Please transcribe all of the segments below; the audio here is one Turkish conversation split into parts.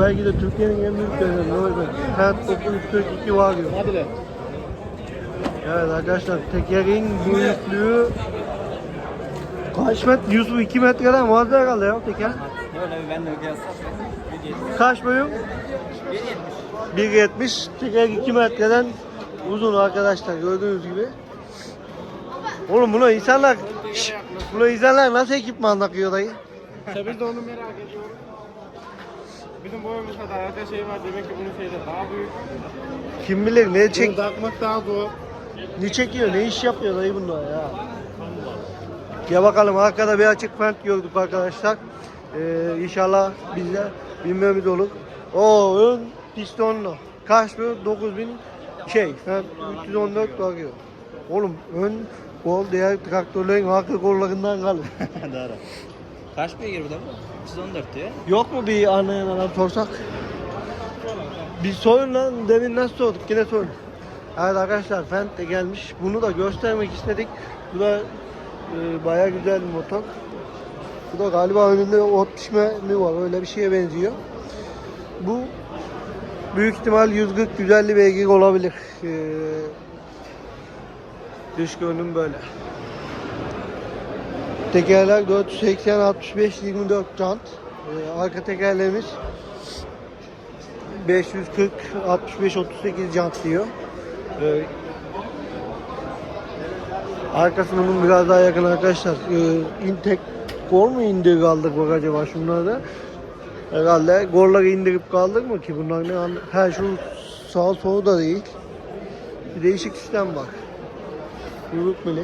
Belki de Türkiye'nin en büyük olacak? Kent 942 var diyor. Hadi lan. Evet arkadaşlar tekerin büyüklüğü kaç metre? 102 metreden vardı herhalde ya teker. Böyle ben de kıyasla. Kaç boyum? 1.70. Teker 2 metreden uzun arkadaşlar gördüğünüz gibi. Oğlum buna insanlar Şşş, buna insanlar nasıl ekipman takıyor dayı? İşte biz de onu merak ediyoruz. Bizim boyumuzda da arada şey var demek ki bunun şeyde daha büyük. Kim bilir ne Bunu çek takmak daha zor. ne çekiyor ne iş yapıyor dayı bunlar ya. Ya bakalım arkada bir açık fent gördük arkadaşlar. Ee, inşallah bizde bilmemiz olur. O ön pistonlu. Kaç bu? 9000 şey. Fent 314 bakıyor. Oğlum ön kol diğer traktörlerin arka kollarından kalır. Doğru. Kaç beygir bu da bu? 314 diyor. Yok mu bir anlayan adam sorsak? Bir sorun lan demin nasıl sorduk yine sorun. Evet arkadaşlar Fent de gelmiş. Bunu da göstermek istedik. Bu da e, baya güzel bir motor. Bu da galiba önünde ot pişme mi var öyle bir şeye benziyor. Bu büyük ihtimal 140 150 beygir olabilir. E, dış görünüm böyle. Tekerler 480 65 24 jant. Arka tekerlerimiz 540 65 38 jant diyor. Ee, arkası bunun biraz daha yakın arkadaşlar. Ee, intek gol mu indir kaldık bak acaba şunlarda? Herhalde golları indirip kaldık mı ki bunlar ne an? Ha şu sağ solu da değil. Bir değişik sistem bak. Yumruk bile.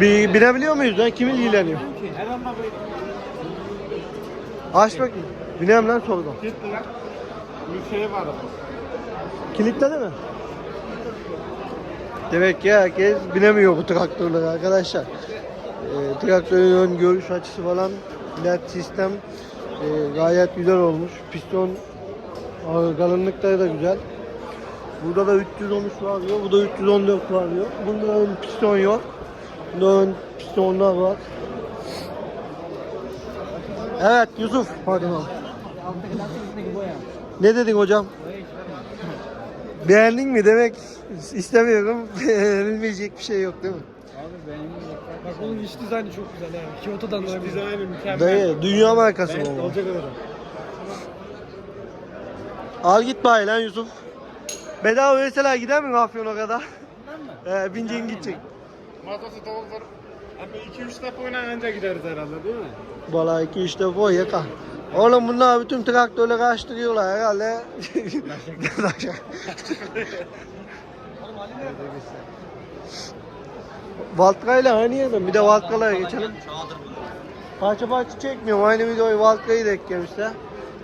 Bir binebiliyor muyuz lan? Kim ilgileniyor? Aç bakayım. Binem lan soldan. gitti lan. Bir şey var. Kilitledi mi? Demek ki herkes binemiyor bu traktörlere arkadaşlar. Ee, traktörün ön görüş açısı falan led sistem e, gayet güzel olmuş. Piston e, kalınlıkları da güzel. Burada da 313 var diyor. Bu da 314 var diyor. Bunda ön piston yok. Bunda ön pistonlar var. Evet Yusuf. Pardon abi. Ne dedin hocam? Beğendin mi demek istemiyorum. Beğenilmeyecek bir şey yok değil mi? Bak onun iç dizaynı çok güzel ha. Kyoto'dan da Dizaynı mükemmel. Dayı dünya markası bu. olacak öyle. Al git bari lan Yusuf. Bedava mesela gider mi Afyon'a kadar? Ee, bineceğin gidecek. Mazası doldur. Abi 2-3 defa oynayınca gideriz herhalde değil mi? Valla iki üç defa o yaka. Oğlum bunlar bütün traktörleri açtırıyorlar herhalde. Valtra ile aynı yerden bir de Valtra'lara geçelim. Parça parça çekmiyorum. Aynı videoyu Valtra'yı da eklemişler.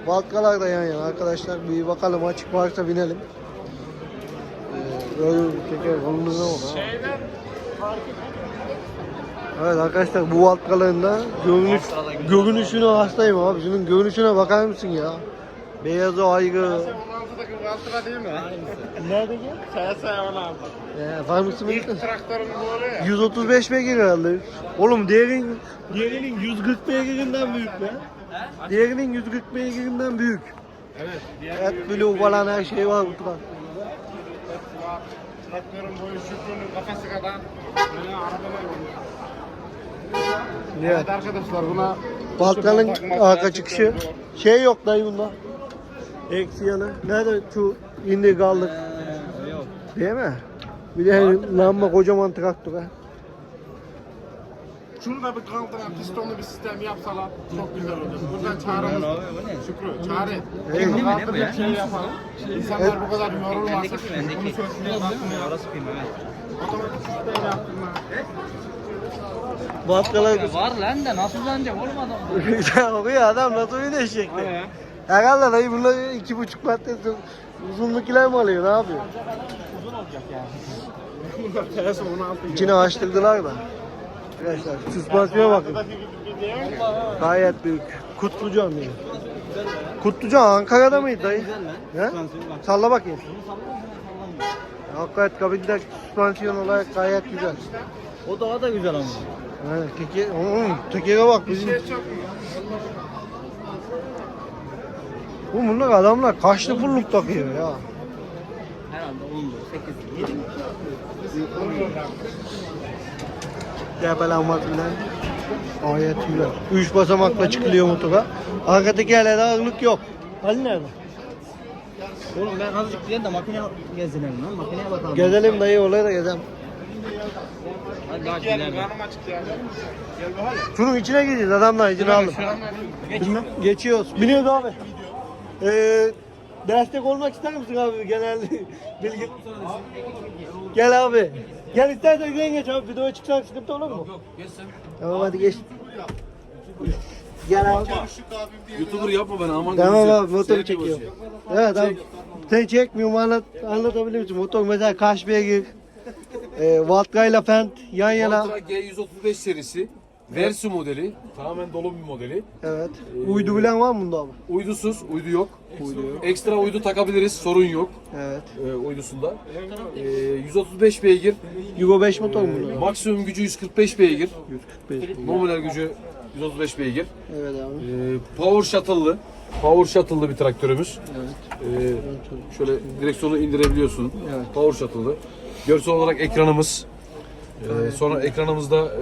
Valtralar da yan yana arkadaşlar. Bir bakalım açık varsa binelim. Ee, böyle bir teker Evet arkadaşlar bu Valtraların da görünüş, görünüşüne hastayım abi. Şunun görünüşüne bakar mısın ya? Beyazı aygı. 16'daki Valtra değil mi? Nerede ki? CS 16. Ee, farmasi mi? İlk traktörün bu ya. 135 beygir herhalde. Oğlum diğerin, diğerinin 140 beygirinden büyük be. Diğerinin 140 beygirinden büyük. Evet. Et blue falan her şey var bu traktörde. traktörün boyu şükrünün kafası kadar. Böyle arabalar. Evet. Evet arkadaşlar buna Balkanın arka çıkışı. Şey yok dayı bunda. Eksi yanı. Nerede şu indi kaldık. yok. Değil mi? Bir de lamba kocaman traktör ha. Şunu da bir kaldıran pistonlu bir sistem yapsalar çok güzel olur. Buradan çağrımız? Şükrü, çağrı. Hey. Bunu mi ne bu ya? şey yapalım. İnsanlar bu kadar yorulmasın. Mi? Bunu sökmeye kalkmıyor. Orası kıyım evet. Otomatik sistem yaptım Vatkalar Var lan da nasıl uzanacak olmadı mı? okuyor adam nasıl ben. Herhalde dayı bunlar iki buçuk metre uzunluklar mı alıyor ne yapıyor? TS 16 gibi. İçine açtırdılar da. Arkadaşlar süspansiyona bakın. Gayet büyük. Kutlucan diyor. Kutlucan Ankara'da mıydı dayı? He? Salla bakayım. Hakikaten kabinde süspansiyon olarak gayet güzel. O daha da güzel ama. Evet, teke, hmm, tekere bak bizim. Şey? Bu bunlar adamlar kaçlı pulluk takıyor ya. Herhalde 10'du, 8'di, 7'di. Depelenmez bilen. Gayet güzel. Üç basamakla çıkılıyor motora. Arka tekerlerde ağırlık yok. Ali nerede? Oğlum ben azıcık gidelim de makine gezinelim lan. Makineye bakalım. Gezelim dayı oraya da gezelim. Şunun içine gireceğiz adamlar izin aldım. Bilmem. Geçiyoruz. Biniyoruz abi. Ee, destek olmak ister misin abi genel bilgi? Gel abi. Gel istersen sen geç abi. Videoya çıksan sıkıntı olur mu? Yok geçsin. Tamam hadi geç. Gel abi. YouTuber yapma beni aman Tamam gözüm. abi motoru Seyret çekiyor. başı. Evet abi. Sen çekmiyorum anlat, anlatabilir misin? Motor mesela Kaşbe'ye gir. E, Valtra ile Fent yan yana. Valtra G135 serisi. Versi modeli. Tamamen dolu bir modeli. Evet. Uydu bilen var mı bunda abi? Uydusuz, uydu yok. Ekstra uydu takabiliriz, sorun yok Evet. e, uydusunda. E, 135 beygir, Euro 5 motor mu bunlar? maksimum gücü 145 beygir, 145. nominal gücü 135 beygir. Evet abi. E, power shuttle'lı, power shuttle'lı bir traktörümüz. Evet. E, şöyle direksiyonu indirebiliyorsun. Evet. Power shuttle'lı. Görsel olarak ekranımız. E, sonra ekranımızda e,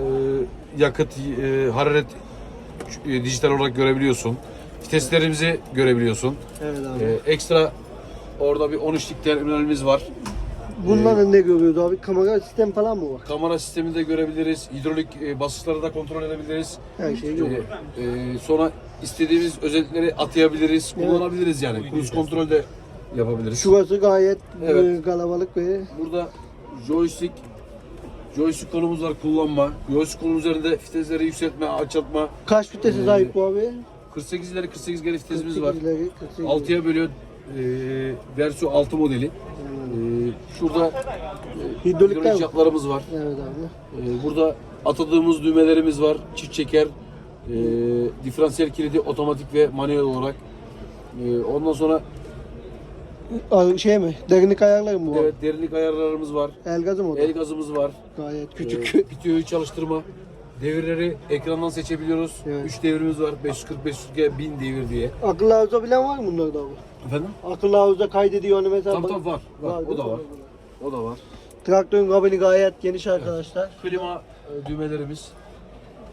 yakıt, e, hararet e, dijital olarak görebiliyorsun. Viteslerimizi görebiliyorsun. Evet abi. E, ekstra orada bir 13'lik terminalimiz var. Bunların ne görüyoruz abi? Kamera sistem falan mı var? Kamera sistemini de görebiliriz. Hidrolik e, basınçları da kontrol edebiliriz. Her şey yok. e, sonra istediğimiz özellikleri atayabiliriz, Evet. kullanabiliriz yani. Cruise kontrol de yapabiliriz. Şurası gayet Evet. e, kalabalık ve Burada joystick joystick konumuz var kullanma. Joystick konumuz üzerinde vitesleri yükseltme, alçaltma. kaç vitese sahip bu abi? 48 ileri 48 geri vitesimiz var. 48'leri, 48'leri. 6'ya bölüyor. E, Verso 6 modeli. E, şurada e, hidrolik mi? jantlarımız var. Evet abi. E, burada atadığımız düğmelerimiz var. Çift çeker, e, diferansiyel kilidi otomatik ve manuel olarak. E, ondan sonra Şey mi? Derinlik ayarları mı var? evet derinlik ayarlarımız var. El gazı mı o da? El gazımız var. Gayet küçük. Küçük. Bitiyoyu çalıştırma. Devirleri ekrandan seçebiliyoruz. Evet. 3 devrimiz var. 540 540 1000 devir diye. Akıllı hafıza bilen var mı bunlarda abi? Efendim? Akıllı hafıza kaydediyor hani mesela. Tabii tabii var. var. değil O da mi? var. O da var. Traktörün kabini gayet geniş arkadaşlar. Klima e, düğmelerimiz,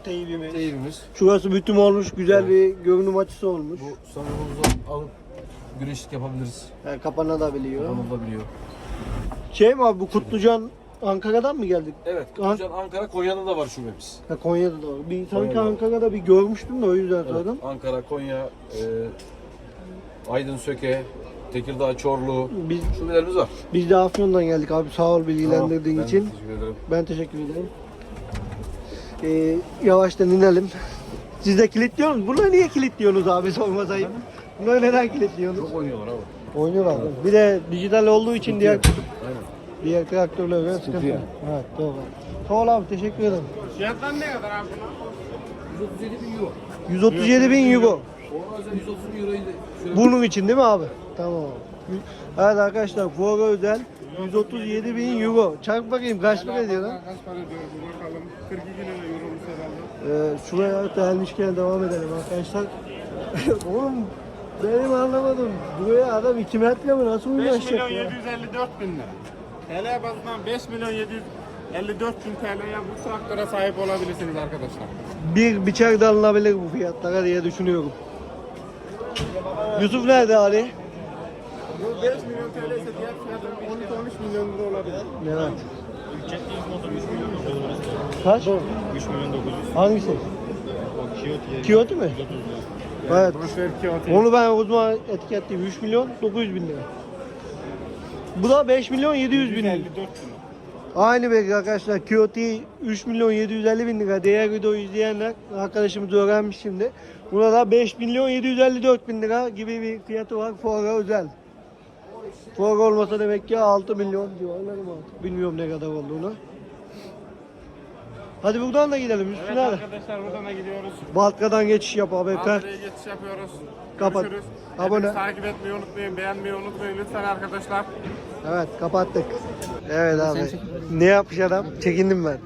Teybimiz. teybimiz. Şurası bütün olmuş. Güzel bir görünüm açısı olmuş. Bu sunroof'umuzu alıp güneşlik yapabiliriz. Yani kapanabiliyor. Kullanılabiliyor. Şey mi abi bu Kutlucan Ankara'dan mı geldik? Evet. An- Kutlucan Ankara, Konya'da da var şubemiz. Ha, Konya'da da var. Bir, sanki Konya'da. Ankara'da bir görmüştüm de o yüzden Evet. sordum. Ankara, Konya, e, Aydın Söke, Tekirdağ, Çorlu Biz, şubelerimiz var. biz de Afyon'dan geldik abi. Sağ ol bilgilendirdiğin Tamam, için. Ben teşekkür ederim. Ben teşekkür ederim. Ee, yavaştan inelim. Siz de kilitliyorsunuz. Bunları niye kilitliyorsunuz abi sorma ayıp. Bunları neden kilitliyorsunuz? Çok oynuyorlar abi. Oynuyorlar. Bir de dijital olduğu için diğer Aynen. diğer traktörler göre sıkıntı. Evet doğru. Sağ ol abi teşekkür ederim. Fiyatlar ne kadar abi? 137 bin euro. 137 bin euro. Ona özel 130 bin euroyu da şöyle Bunun için değil mi abi? Tamam. Evet arkadaşlar fuara özel 137 bin euro. Çarp bakayım kaç para ediyor lan? Kaç para diyor bir bakalım. 42 lira euromuz herhalde. Ee, şuraya gelmişken devam edelim arkadaşlar. Oğlum benim anlamadım. Buraya adam 2 metre mi nasıl 5 ulaşacak milyon ya? 754 bin lira. TL bazından 5 milyon 754 bin TL'ye bu traktöre sahip olabilirsiniz arkadaşlar. Bir biçer de alınabilir bu fiyatlara diye düşünüyorum. Yusuf nerede Ali? Bu 5 milyon TL ise diğer fiyatı 12-13 milyon lira olabilir. Evet. Kaç? 3 milyon 900. Hangisi? Kyoto mi? Evet. Boşver ki o Onu ben o zaman etiketleyeyim. 3 milyon 900 bin lira. Bu da 5 milyon 700 bin lira. 54 bin. Aynı belki arkadaşlar Kyoto 3 milyon 750 bin lira. Diğer videoyu izleyenler arkadaşımız öğrenmiş şimdi. Buna da 5 milyon 754 bin lira gibi bir fiyatı var. Fuara özel. Fuara olmasa demek ki 6 milyon civarları mı? Bilmiyorum ne kadar olduğunu. Hadi buradan da gidelim Evet üstüne hadi. arkadaşlar buradan da gidiyoruz. Baltkadan geçiş yap abi. Fer. Antalya'ya geçiş yapıyoruz. Kapat. Görüşürüz. Abone. Hepiniz takip etmeyi unutmayın, beğenmeyi unutmayın lütfen arkadaşlar. Evet kapattık. Evet abi. Ne yapmış adam? Çekindim ben.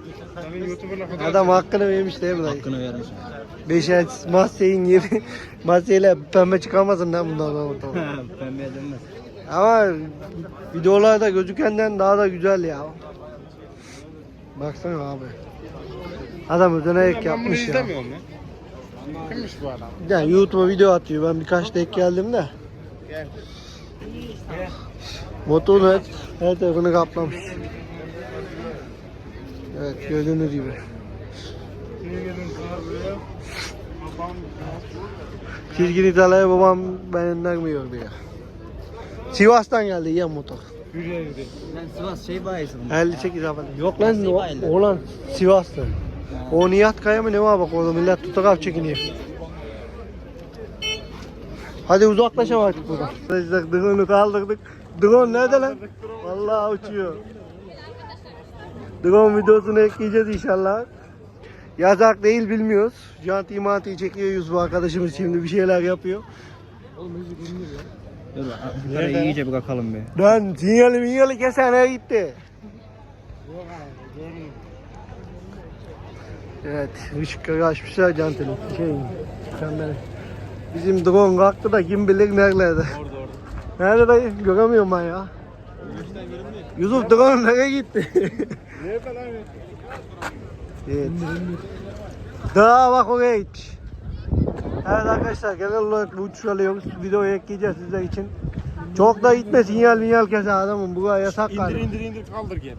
Senin YouTuber'la fotoğraf Adam hakkını vermiş değil mi dayı? Hakkını vermiş. Beşer Masya'nın yeri. Masya'yla pembe çıkamasın lan bundan sonra ortalığa. Pembeye dönmez. Ama videolarda gözükenden daha da güzel ya. Baksana abi. Adam ödenerek Ben bunu yapmış ya. izlemiyorum ya. Kimmiş bu adam? Yani YouTube'a video atıyor. Ben birkaç denk geldim de. Gel. Motorun her, her tarafını kaplamış. Evet gördüğünüz gibi. Sana buraya? Babam Çizgin İtalya'ya babam benden mi gördü ya? Sivas'tan geldi ya motor. yürüye. Ben Sivas şey bayisi bunu. 58 abi. Yok lan Nasıl o, oğlan Sivas'ta. O Nihat Kaya mı ne var bak orada millet tutakap çekiniyor. Hadi uzaklaşalım artık buradan. Arkadaşlar drone'u kaldırdık. Drone nerede lan? Vallahi uçuyor. Drone videosunu ekleyeceğiz inşallah. Yazak değil bilmiyoruz. Janti mantiyi çekiyor Yusuf arkadaşımız şimdi bir şeyler yapıyor. Dur bak. Yukarı iyice bir bakalım bir. Lan sinyali minyali kesene gitti. Evet, ışıkları açmışlar cantını. Şey, mükemmel. Bizim drone kalktı da kim bilir nerelerde. Orada orada. Nerede dayı? Göremiyorum ben ya. Yusuf drone nereye gitti? Nerede lan? evet. Daha bak oraya gitmiş. Evet arkadaşlar genel olarak bu uçuş alıyoruz. Videoyu ekleyeceğiz sizler için. Çok da gitme sinyal minyal keser adamım. Buraya yasak galiba. İndir indir indir kaldır gel.